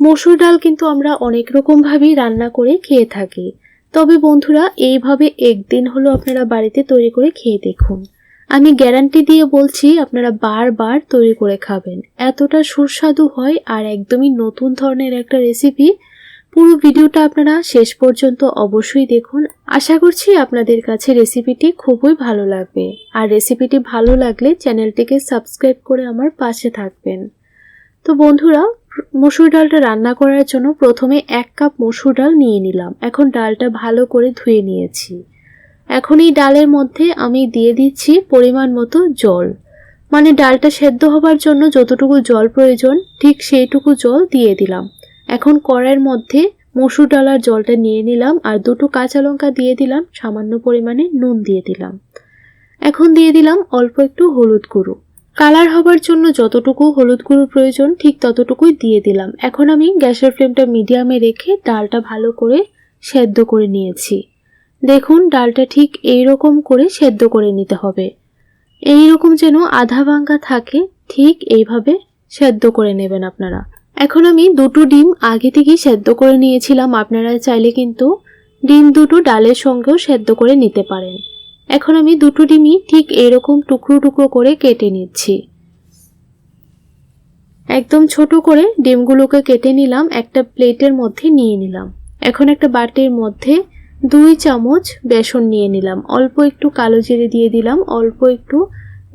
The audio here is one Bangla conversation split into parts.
মসুর ডাল কিন্তু আমরা অনেক রকমভাবেই রান্না করে খেয়ে থাকি। তবে বন্ধুরা, এইভাবে একদিন হলো আপনারা বাড়িতে তৈরি করে খেয়ে দেখুন। আমি গ্যারান্টি দিয়ে বলছি, আপনারা বারবার তৈরি করে খাবেন। এতটা সুস্বাদু হয় আর একদমই নতুন ধরনের একটা রেসিপি পুরো ভিডিওটা আপনারা শেষ পর্যন্ত অবশ্যই দেখুন। আশা করছি আপনাদের কাছে রেসিপিটি খুবই ভালো লাগবে। আর রেসিপিটি ভালো লাগলে চ্যানেলটিকে সাবস্ক্রাইব করে আমার পাশে থাকবেন। তো বন্ধুরা, মসুর ডালটা রান্না করার জন্য প্রথমে এক কাপ মসুর ডাল নিয়ে নিলাম। এখন ডালটা ভালো করে ধুয়ে নিয়েছি। এখন এই ডালের মধ্যে আমি দিয়ে দিচ্ছি পরিমাণ মতো জল। মানে ডালটা সেদ্ধ হবার জন্য যতটুকু জল প্রয়োজন, ঠিক সেইটুকু জল দিয়ে দিলাম। এখন কড়াইয়ের মধ্যে মসুর ডালার জলটা নিয়ে নিলাম আর দুটো কাঁচা লঙ্কা দিয়ে দিলাম, সামান্য পরিমাণে নুন দিয়ে দিলাম। এখন দিয়ে দিলাম অল্প একটু হলুদ গুঁড়ো। কালার হবার জন্য যতটুকু হলুদ গুঁড়ো প্রয়োজন, ঠিক ততটুকুই দিয়ে দিলাম। এখন আমি গ্যাসের ফ্লেমটা মিডিয়ামে রেখে ডালটা ভালো করে সেদ্ধ করে নিয়েছি। দেখুন, ডালটা ঠিক এই রকম করে সেদ্ধ করে নিতে হবে। এই রকম যেন আধা ভাঙ্গা থাকে, ঠিক এইভাবে সেদ্ধ করে নেবেন আপনারা। এখন আমি দুটো ডিম আগে থেকেই সেদ্ধ করে নিয়েছিলাম, আপনারা চাইলে কিন্তু ডিম দুটো ডালের সঙ্গেও সেদ্ধ করে নিতে পারেন। এখন আমি দুটো ডিমই ঠিক এরকম টুকরো টুকরো করে কেটে নিচ্ছি। একদম ছোট করে ডিমগুলোকে কেটে নিলাম, একটা প্লেটের মধ্যে নিয়ে নিলাম। এখন একটা বাটির মধ্যে দুই চামচ বেসন নিয়ে নিলাম। অল্প একটু কালো জিরে দিয়ে দিলাম, অল্প একটু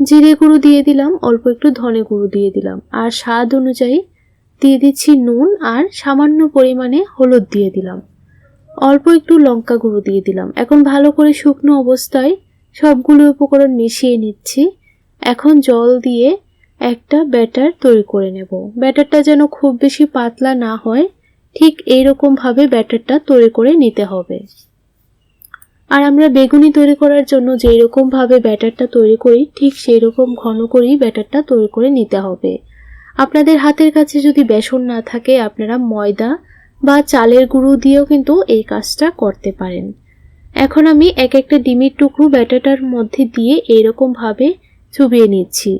জিরে গুঁড়ো দিয়ে দিলাম, অল্প একটু ধনে গুঁড়ো দিয়ে দিলাম। আর স্বাদ অনুযায়ী দিয়ে দিচ্ছি নুন আর সামান্য পরিমাণে হলুদ দিয়ে দিলাম। অল্প একটু লঙ্কা গুঁড়ো দিয়ে দিলাম। এখন ভালো করে শুকনো অবস্থায় সবগুলো উপকরণ মিশিয়ে নিচ্ছি। এখন জল দিয়ে একটা ব্যাটার তৈরি করে নেব। ব্যাটারটা যেন খুব বেশি পাতলা না হয়, ঠিক এইরকমভাবে ব্যাটারটা তৈরি করে নিতে হবে। আর আমরা বেগুনি তৈরি করার জন্য যেই রকমভাবে ব্যাটারটা তৈরি করি, ঠিক সেই রকম ঘন করেই ব্যাটারটা তৈরি করে নিতে হবে। আপনাদের হাতের কাছে যদি বেসন না থাকে, আপনারা ময়দা বা চালের গুঁড়ো দিয়েও কিন্তু এই কাজটা করতে পারেন। এখন আমি এক একটা ডিমের টুকরো ব্যাটাটার মধ্যে দিয়ে এইরকমভাবে চুবিয়ে নিচ্ছি।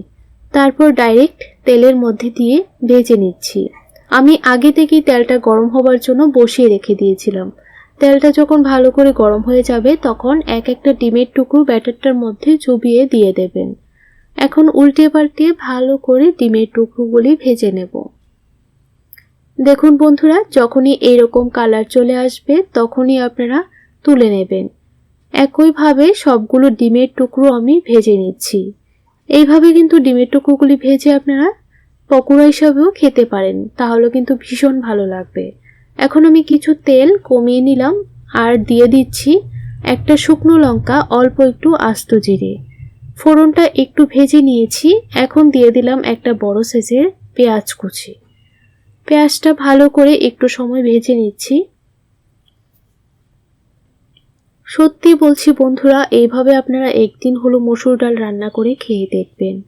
তারপর ডাইরেক্ট তেলের মধ্যে দিয়ে ভেজে নিচ্ছি। আমি আগে থেকেই তেলটা গরম হবার জন্য বসিয়ে রেখে দিয়েছিলাম। তেলটা যখন ভালো করে গরম হয়ে যাবে, তখন এক একটা ডিমের টুকরো ব্যাটারটার মধ্যে চুবিয়ে দিয়ে দেবেন। এখন উল্টে পাল্টে ভালো করে ডিমের টুকরোগুলি ভেজে নেব। দেখুন বন্ধুরা, যখনই এরকম কালার চলে আসবে, তখনই আপনারা তুলে নেবেন। একইভাবে সবগুলো ডিমের টুকরো আমি ভেজে নিচ্ছি। এইভাবে কিন্তু ডিমের টুকরোগুলি ভেজে আপনারা পকোড়া হিসাবেও খেতে পারেন তাহলে কিন্তু ভীষণ ভালো লাগবে। এখন আমি কিছু তেল কমিয়ে নিলাম আর দিয়ে দিচ্ছি একটা শুকনো লঙ্কা, অল্প একটু আস্ত জিরে। ফোড়নটা একটু ভেজে নিয়েছি, এখন দিয়ে দিলাম একটা বড় সাইজের পেঁয়াজ কুচি। পেঁয়াজটা ভালো করে একটু সময় ভেজে নিচ্ছি। সত্যি বলছি বন্ধুরা, এইভাবে আপনারা একদিন হলো মসুর ডাল রান্না করে খেয়ে দেখবেন।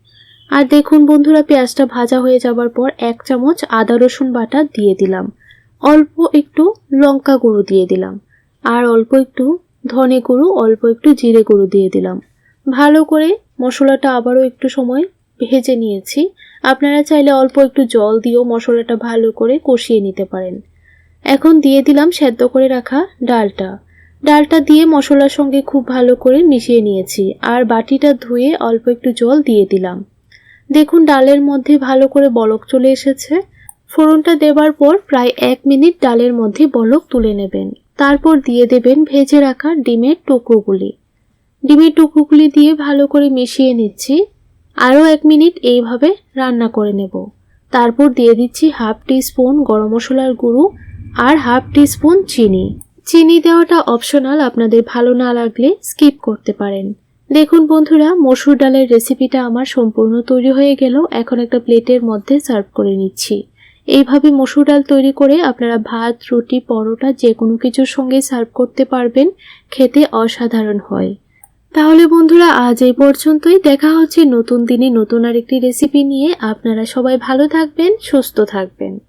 আর দেখুন বন্ধুরা, পেঁয়াজটা ভাজা হয়ে যাবার পর এক চামচ আদা রসুন বাটা দিয়ে দিলাম। অল্প একটু লঙ্কা গুঁড়ো দিয়ে দিলাম। আর অল্প একটু ধনে গুঁড়ো, অল্প একটু জিরে গুঁড়ো দিয়ে দিলাম। ভালো করে মশলাটা আবারও একটু সময় ভেজে নিয়েছি। আপনারা চাইলে অল্প একটু জল দিয়েও মশলাটা ভালো করে কষিয়ে নিতে পারেন। এখন দিয়ে দিলাম সেদ্ধ করে রাখা ডালটা। ডালটা দিয়ে মশলার সঙ্গে খুব ভালো করে মিশিয়ে নিয়েছি, আর বাটিটা ধুয়ে অল্প একটু জল দিয়ে দিলাম। দেখুন, ডালের মধ্যে ভালো করে বলক চলে এসেছে। ফোড়নটা দেবার পর প্রায় এক মিনিট ডালের মধ্যে বলক তুলে নেবেন। তারপর দিয়ে দেবেন ভেজে রাখা ডিমের টুকরোগুলি। ডিমের টুকরোগুলি দিয়ে ভালো করে মিশিয়ে নিচ্ছি। আরও এক মিনিট এইভাবে রান্না করে নেব। তারপর দিয়ে দিচ্ছি হাফ টি স্পুন গরম মশলার গুঁড়ো আর হাফ টি স্পুন চিনি। চিনি দেওয়াটা অপশনাল আপনাদের ভালো না লাগলে স্কিপ করতে পারেন। দেখুন বন্ধুরা, মসুর ডালের রেসিপিটা আমার সম্পূর্ণ তৈরি হয়ে গেল। এখন একটা প্লেটের মধ্যে সার্ভ করে নিচ্ছি। এইভাবে মসুর ডাল তৈরি করে আপনারা ভাত, রুটি, পরোটা যে কোনো কিছুর সঙ্গে সার্ভ করতে পারবেন। খেতে অসাধারণ হয়। তাহলে বন্ধুরা, আজ এই পর্যন্তই। দেখা হচ্ছে নতুন দিনে নতুন আরেকটি রেসিপি নিয়ে। আপনারা সবাই ভালো থাকবেন, সুস্থ থাকবেন।